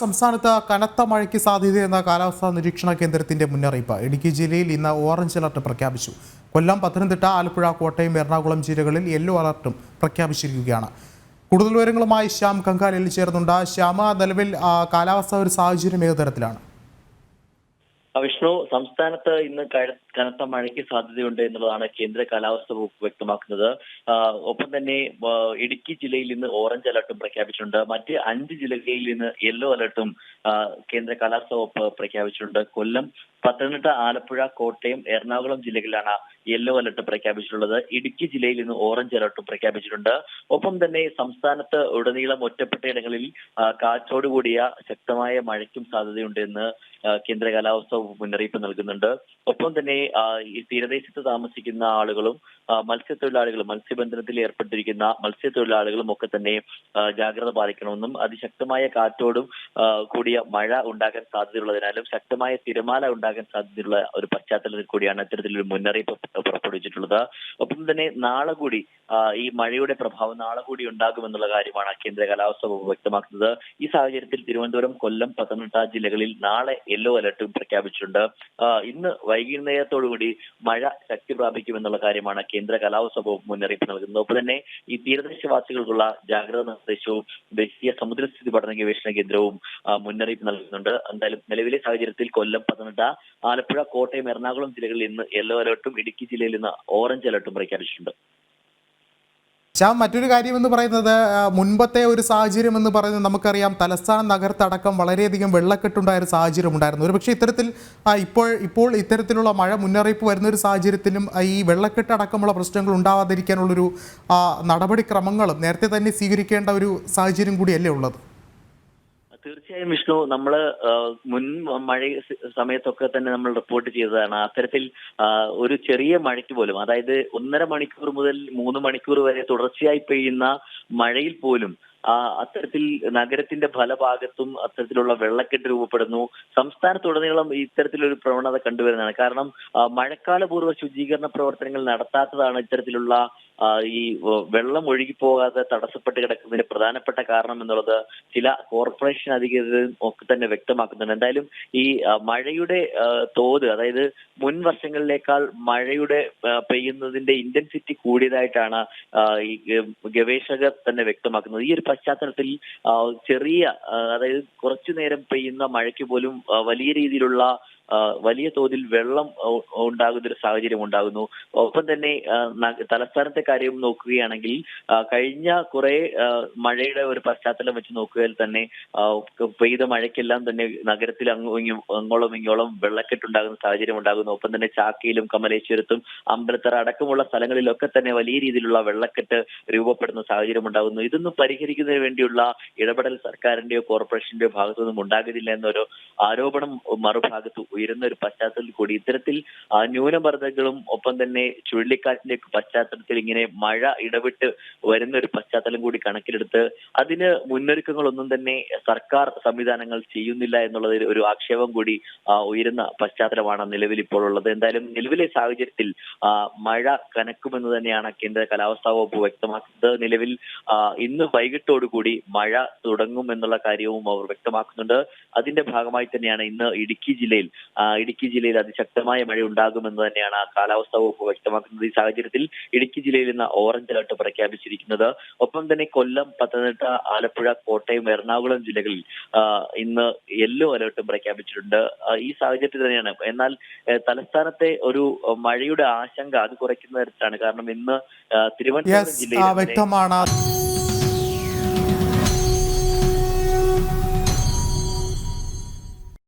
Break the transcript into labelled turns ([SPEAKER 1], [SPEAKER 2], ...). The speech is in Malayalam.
[SPEAKER 1] സംസ്ഥാനത്ത് കനത്ത മഴയ്ക്ക് സാധ്യതയെന്ന കാലാവസ്ഥാ നിരീക്ഷണ കേന്ദ്രത്തിന്റെ മുന്നറിയിപ്പ് ഇടുക്കി ജില്ലയിൽ ഇന്ന് ഓറഞ്ച് അലർട്ട് പ്രഖ്യാപിച്ചു കൊല്ലം പത്തനംതിട്ട ആലപ്പുഴ കോട്ടയം എറണാകുളം ജില്ലകളിൽ യെല്ലോ അലർട്ടും പ്രഖ്യാപിച്ചിരിക്കുകയാണ് കൂടുതൽ വിവരങ്ങളുമായി ശ്യാം കങ്കാലിൽ ചേർന്നുണ്ട് ശ്യാമ നിലവിൽ കാലാവസ്ഥ ഒരു സാഹചര്യം ഏത് തരത്തിലാണ്
[SPEAKER 2] വിഷ്ണു സംസ്ഥാനത്ത് ഇന്ന് കനത്ത മഴയ്ക്ക് സാധ്യതയുണ്ട് എന്നുള്ളതാണ് കേന്ദ്ര കാലാവസ്ഥ വകുപ്പ് വ്യക്തമാക്കുന്നത് ഒപ്പം തന്നെ ഇടുക്കി ജില്ലയിൽ ഇന്ന് ഓറഞ്ച് അലർട്ടും പ്രഖ്യാപിച്ചിട്ടുണ്ട് മറ്റ് അഞ്ച് ജില്ലകളിൽ ഇന്ന് യെല്ലോ അലർട്ടും കേന്ദ്ര കാലാവസ്ഥ വകുപ്പ് പ്രഖ്യാപിച്ചിട്ടുണ്ട് കൊല്ലം പത്തനംതിട്ട ആലപ്പുഴ കോട്ടയം എറണാകുളം ജില്ലകളിലാണ് യെല്ലോ അലർട്ട് പ്രഖ്യാപിച്ചിട്ടുള്ളത് ഇടുക്കി ജില്ലയിൽ ഇന്ന് ഓറഞ്ച് അലർട്ടും പ്രഖ്യാപിച്ചിട്ടുണ്ട് ഒപ്പം തന്നെ സംസ്ഥാനത്ത് ഉടനീളം ഒറ്റപ്പെട്ട ഇടങ്ങളിൽ കാറ്റോടുകൂടിയ ശക്തമായ മഴയ്ക്കും സാധ്യതയുണ്ടെന്ന് കേന്ദ്ര കാലാവസ്ഥ വകുപ്പ് മുന്നറിയിപ്പ് നൽകുന്നുണ്ട് ഒപ്പം തന്നെ ഈ തീരദേശത്ത് താമസിക്കുന്ന ആളുകളും മത്സ്യത്തൊഴിലാളികളും മത്സ്യബന്ധനത്തിൽ ഏർപ്പെട്ടിരിക്കുന്ന മത്സ്യത്തൊഴിലാളികളും ഒക്കെ തന്നെ ജാഗ്രത പാലിക്കണമെന്നും അതിശക്തമായ കാറ്റോടും കൂടിയ മഴ ഉണ്ടാകാൻ സാധ്യതയുള്ളതിനാലും ശക്തമായ തിരമാല ഉണ്ടാകാൻ സാധ്യതയുള്ള ഒരു പശ്ചാത്തലത്തിൽ കൂടിയാണ് ഇത്തരത്തിലൊരു മുന്നറിയിപ്പ് പുറപ്പെടുവിച്ചിട്ടുള്ളത് ഒപ്പം തന്നെ നാളെ കൂടി ഈ മഴയുടെ പ്രഭാവം നാളെ കൂടി ഉണ്ടാകുമെന്നുള്ള കാര്യമാണ് കേന്ദ്ര കാലാവസ്ഥ വകുപ്പ് വ്യക്തമാക്കുന്നത് ഈ സാഹചര്യത്തിൽ തിരുവനന്തപുരം കൊല്ലം പത്തനംതിട്ട ജില്ലകളിൽ നാളെ യെല്ലോ അലർട്ടും പ്രഖ്യാപിച്ചിട്ടുണ്ട് ഇന്ന് വൈകുന്നേരം കൂടി മഴ ശക്തി പ്രാപിക്കുമെന്നുള്ള കാര്യമാണ് കേന്ദ്ര കാലാവസ്ഥ വകുപ്പ് മുന്നറിയിപ്പ് നൽകുന്നത് ഒപ്പം തന്നെ ഈ തീരദേശവാസികൾക്കുള്ള ജാഗ്രത നിർദ്ദേശവും ദേശീയ സമുദ്രസ്ഥിതി പഠന ഗവേഷണ കേന്ദ്രവും മുന്നറിയിപ്പ് നൽകുന്നുണ്ട് എന്തായാലും നിലവിലെ സാഹചര്യത്തിൽ കൊല്ലം പത്തനംതിട്ട ആലപ്പുഴ കോട്ടയം എറണാകുളം ജില്ലകളിൽ ഇന്ന് യെല്ലോ അലർട്ടും ഇടുക്കി ജില്ലയിൽ ഇന്ന് ഓറഞ്ച് അലർട്ടും പ്രഖ്യാപിച്ചിട്ടുണ്ട്
[SPEAKER 1] ശ്യാം മറ്റൊരു കാര്യം എന്ന് പറയുന്നത് മുൻപത്തെ ഒരു സാഹചര്യം എന്ന് പറയുന്നത് നമുക്കറിയാം തലസ്ഥാന നഗരത്തടക്കം വളരെയധികം വെള്ളക്കെട്ടുണ്ടായ ഒരു സാഹചര്യം ഉണ്ടായിരുന്നു പക്ഷേ ഇത്തരത്തിൽ ഇപ്പോൾ ഇപ്പോൾ ഇത്തരത്തിലുള്ള മഴ മുന്നറിയിപ്പ് വരുന്ന ഒരു സാഹചര്യത്തിലും ഈ വെള്ളക്കെട്ടടക്കമുള്ള പ്രശ്നങ്ങൾ ഉണ്ടാവാതിരിക്കാനുള്ളൊരു നടപടിക്രമങ്ങളും നേരത്തെ തന്നെ സ്വീകരിക്കേണ്ട ഒരു സാഹചര്യം കൂടിയല്ലേ ഉള്ളത്
[SPEAKER 2] തീർച്ചയായും വിഷ്ണു നമ്മൾ മുൻ മഴ സമയത്തൊക്കെ തന്നെ നമ്മൾ റിപ്പോർട്ട് ചെയ്തതാണ് അത്തരത്തിൽ ഒരു ചെറിയ മഴയ്ക്ക് പോലും അതായത് ഒന്നര മണിക്കൂർ മുതൽ മൂന്ന് മണിക്കൂർ വരെ തുടർച്ചയായി പെയ്യുന്ന മഴയിൽ പോലും അത്തരത്തിൽ നഗരത്തിന്റെ ഭാഗത്തും അത്തരത്തിലുള്ള വെള്ളക്കെട്ട് രൂപപ്പെടുന്നു സംസ്ഥാനത്തുടനീളം ഇത്തരത്തിലൊരു പ്രവണത കണ്ടുവരുന്നതാണ് കാരണം മഴക്കാലപൂർവ്വ ശുചീകരണ പ്രവർത്തനങ്ങൾ നടത്താത്തതാണ് ഇത്തരത്തിലുള്ള ഈ വെള്ളം ഒഴുകി പോകാതെ തടസ്സപ്പെട്ട് കിടക്കുന്നതിന് പ്രധാനപ്പെട്ട കാരണം എന്നുള്ളത് ചില കോർപ്പറേഷൻ അധികൃതരും ഒക്കെ തന്നെ വ്യക്തമാക്കുന്നുണ്ട് എന്തായാലും ഈ മഴയുടെ തോത് അതായത് മുൻ വർഷങ്ങളിലേക്കാൾ മഴയുടെ പെയ്യുന്നതിന്റെ ഇന്റൻസിറ്റി കൂടിയതായിട്ടാണ് ഈ ഗവേഷകർ തന്നെ വ്യക്തമാക്കുന്നത് ഈ ഒരു പശ്ചാത്തലത്തിൽ ചെറിയ അതായത് കുറച്ചു നേരം പെയ്യുന്ന മഴയ്ക്ക് പോലും വലിയ രീതിയിലുള്ള വലിയ തോതിൽ വെള്ളം ഉണ്ടാകുന്ന ഒരു സാഹചര്യം ഉണ്ടാകുന്നു ഒപ്പം തന്നെ തലസ്ഥാനത്തെ കാര്യം നോക്കുകയാണെങ്കിൽ കഴിഞ്ഞ കുറെ മഴയുടെ ഒരു പശ്ചാത്തലം വെച്ച് നോക്കുകയാൽ തന്നെ പെയ്ത മഴയ്ക്കെല്ലാം തന്നെ നഗരത്തിൽ അങ്ങോളം ഇങ്ങോളം വെള്ളക്കെട്ടുണ്ടാകുന്ന സാഹചര്യം ഉണ്ടാകുന്നു ഒപ്പം തന്നെ ചാക്കയിലും കമലേശ്വരത്തും അമ്പലത്തറ അടക്കമുള്ള സ്ഥലങ്ങളിലൊക്കെ തന്നെ വലിയ രീതിയിലുള്ള വെള്ളക്കെട്ട് രൂപപ്പെടുന്ന സാഹചര്യം ഉണ്ടാകുന്നു ഇതൊന്നും പരിഹരിക്കുന്നതിന് വേണ്ടിയുള്ള ഇടപെടൽ സർക്കാരിന്റെയോ കോർപ്പറേഷന്റെയോ ഭാഗത്തുനിന്നും ഉണ്ടാകുന്നില്ല എന്നൊരു ആരോപണം മറുഭാഗത്ത് ഉയരുന്ന ഒരു പശ്ചാത്തലത്തിൽ കൂടി ഇത്തരത്തിൽ ന്യൂനമർദ്ദങ്ങളും ഒപ്പം തന്നെ ചുഴലിക്കാറ്റിന്റെ പശ്ചാത്തലത്തിൽ ഇങ്ങനെ മഴ ഇടപെട്ട് വരുന്ന ഒരു പശ്ചാത്തലം കൂടി കണക്കിലെടുത്ത് അതിന് മുന്നൊരുക്കങ്ങളൊന്നും തന്നെ സർക്കാർ സംവിധാനങ്ങൾ ചെയ്യുന്നില്ല എന്നുള്ളത് ഒരു ആക്ഷേപം കൂടി ഉയരുന്ന പശ്ചാത്തലമാണ് നിലവിൽ ഇപ്പോൾ ഉള്ളത് എന്തായാലും നിലവിലെ സാഹചര്യത്തിൽ മഴ കനക്കുമെന്ന് തന്നെയാണ് കേന്ദ്ര കാലാവസ്ഥാ വകുപ്പ് വ്യക്തമാക്കുന്നത് നിലവിൽ ഇന്ന് വൈകിട്ടോടുകൂടി മഴ തുടങ്ങും എന്നുള്ള കാര്യവും അവർ വ്യക്തമാക്കുന്നുണ്ട് അതിന്റെ ഭാഗമായി തന്നെയാണ് ഇന്ന് ഇടുക്കി ജില്ലയിൽ ഇടുക്കി ജില്ലയിൽ അതിശക്തമായ മഴ ഉണ്ടാകുമെന്ന് തന്നെയാണ് കാലാവസ്ഥാ വകുപ്പ് വ്യക്തമാക്കുന്നത് ഈ സാഹചര്യത്തിൽ ഇടുക്കി ജില്ലയിൽ നിന്ന് ഓറഞ്ച് അലർട്ട് പ്രഖ്യാപിച്ചിരിക്കുന്നത് ഒപ്പം തന്നെ കൊല്ലം പത്തനംതിട്ട ആലപ്പുഴ കോട്ടയം എറണാകുളം ജില്ലകളിൽ ഇന്ന് യെല്ലോ അലർട്ടും പ്രഖ്യാപിച്ചിട്ടുണ്ട് ഈ സാഹചര്യത്തിൽ തന്നെയാണ് എന്നാൽ തലസ്ഥാനത്തെ ഒരു മഴയുടെ ആശങ്ക അത് കുറയ്ക്കുന്ന തരത്തിലാണ് കാരണം ഇന്ന് തിരുവനന്തപുരം
[SPEAKER 1] ജില്ലയിൽ വ്യക്തമാണ്